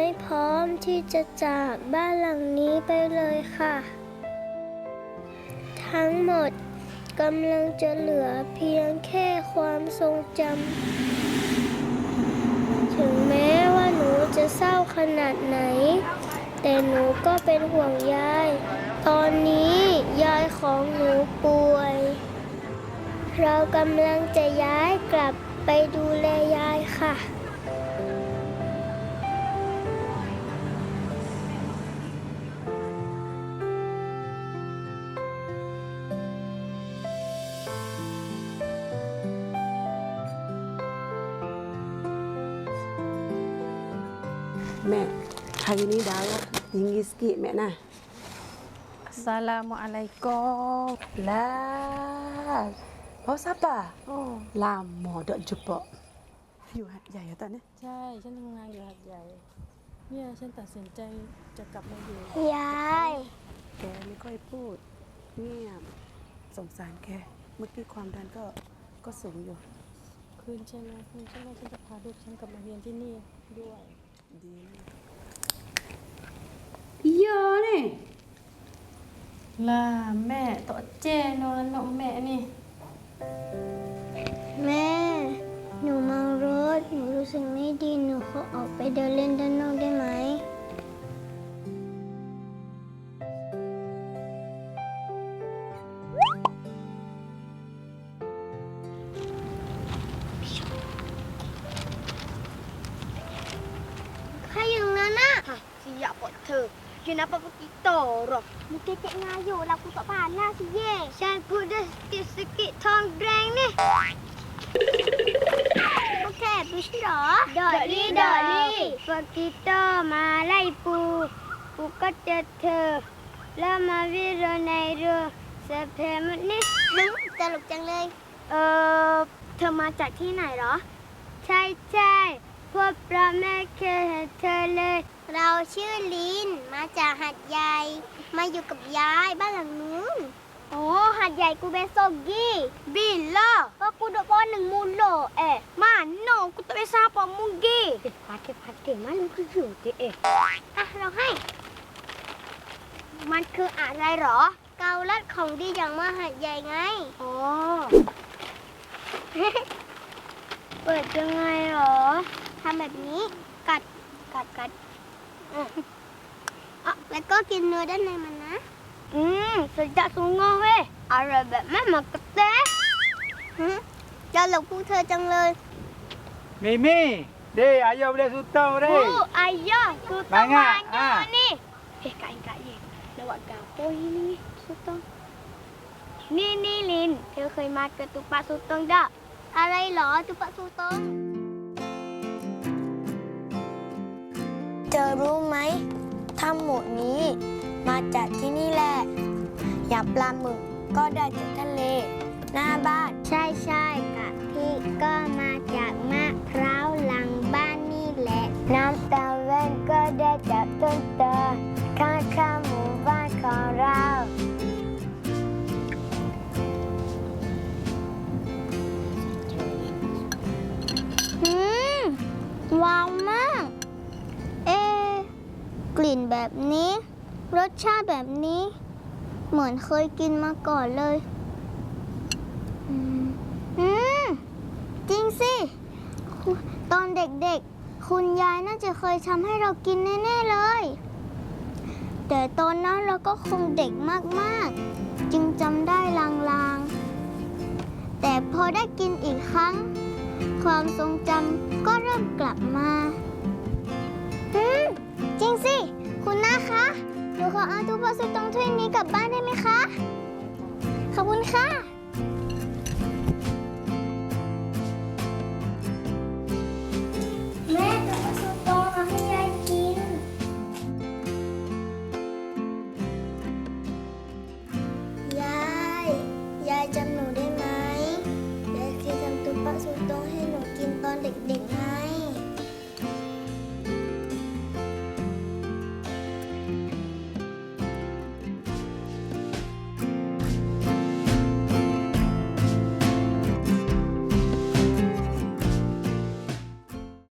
ไม่พร้อมที่จะจากบ้านหลังนี้ไปเลยค่ะ ทั้งหมดกำลังจะเหลือเพียงแค่ความทรงจำ ถึงแม้ว่าหนูจะเศร้าขนาดไหน แต่หนูก็เป็นห่วงยาย ตอนนี้ยายของหนูป่วย เรากำลังจะย้ายกลับไปดูแลยายค่ะ Mek, hari ni darah tinggi sikit Mek nah. Assalamualaikum. Lah. Kau siapa? Oh, Lama dak jumpa. You hat jaya tak ni? ใช่ ฉันทำงานอยู่หัดใหญ่ เนี่ยฉันตัดสินใจจะกลับมาอยู่ ยายแกไม่ค่อยพูด เงียบสงสารแก เมื่อกี้ความดันก็ก็สูงอยู่ คืนใช่ไหมคืนใช่ไหมฉันจะพาลูกฉันกลับมาเรียนที่นี่ด้วย ดีนะ Ya ni. ล่าแม่ต่อเจนอนนมแม่นี่ แม่ หนูเมารถ หนูรู้สึกไม่ดี หนูขอออกไปเดินเล่นด้านนอกได้ไหม Siap pot tu. Kenapa kita roh? Mungkin cik ngayu lah aku tak panas ye. ใช่พูดได้ sikit ๆทองแดงนี่โอเคบิสเหรอดอลลี่ดอลลี่พวกกิโตมาไล่ปูปูก็เจอเธอแล้วมาวิรือในเรือเสพเพมันนี่นึงตลกจังเลย เออเธอมาจากที่ไหนหรอ ใช่ใช่พวกเราไม่เคยเห็นเธอเลย เราชื่อลินมาจากหัดใหญ่ มาอยู่กับยายบ้านหลังนู้น โอ้หัดใหญ่กูเบโซกี้บินล่ะว่ากูดอกบอลหนึ่งมูลโลเอ๊ะมาโนกูต้องไปซาปอมุงกี้พัดเก็บพัดเก็บมาลุงคืออยู่เจ๊เอ๋อะเราให้ มันคืออะไรเหรอ เกาลัดของดีอย่างมาหัดใหญ่ไงอ๋อเปิดยังไงเหรอทำแบบนี้กัดกัดกัด อะแล้วก็กินเนื้อด้านในมันนะ อืมสุดยอดสูงงอเว้ยอร่อยแบบแม่หมักระเตะหึจะหลบพวกเธอจังเลย Mimi, deh ayah boleh sutang โอ้ deh. อายะสุดโตมาเยอะนี่เฮ้ยไก่ไก่เย่แล้วว่าเกาโอ้ยนี่สุดโตนี่นี่ลิน เธอเคยมากระตุกปลาสุดต้องด้ะอะไรหรอจุปะซูตง อรู้ไหมถ้ำหมดนี้มาจากที่นี่แหละ อย่าปลาหมึกก็ได้จากทะเล หน้าบ้าน ใช่ใช่กะพี่ก็มาจากมะพร้าวหลังบ้านนี่แหละ น้ำตาเว่นก็ได้จากต้นตาข้างข้าหมู่บ้านของเรา อืมว้าว กลิ่นแบบนี้ รสชาติแบบนี้ เหมือนเคยกินมาก่อนเลยอืมอืม จริงสิ ตอนเด็กๆ คุณยายน่าจะเคยทำให้เรากินแน่ๆเลย แต่ตอนนั้นเราก็คงเด็กมากๆ จึงจำได้ลางๆ แต่พอได้กินอีกครั้ง ความทรงจำก็เริ่มกลับมา สิ คุณน้าคะ หนูขอเอาตู้ปลาสุดตรงถ้วยนี้กลับบ้านได้ไหมคะ ขอบคุณค่ะ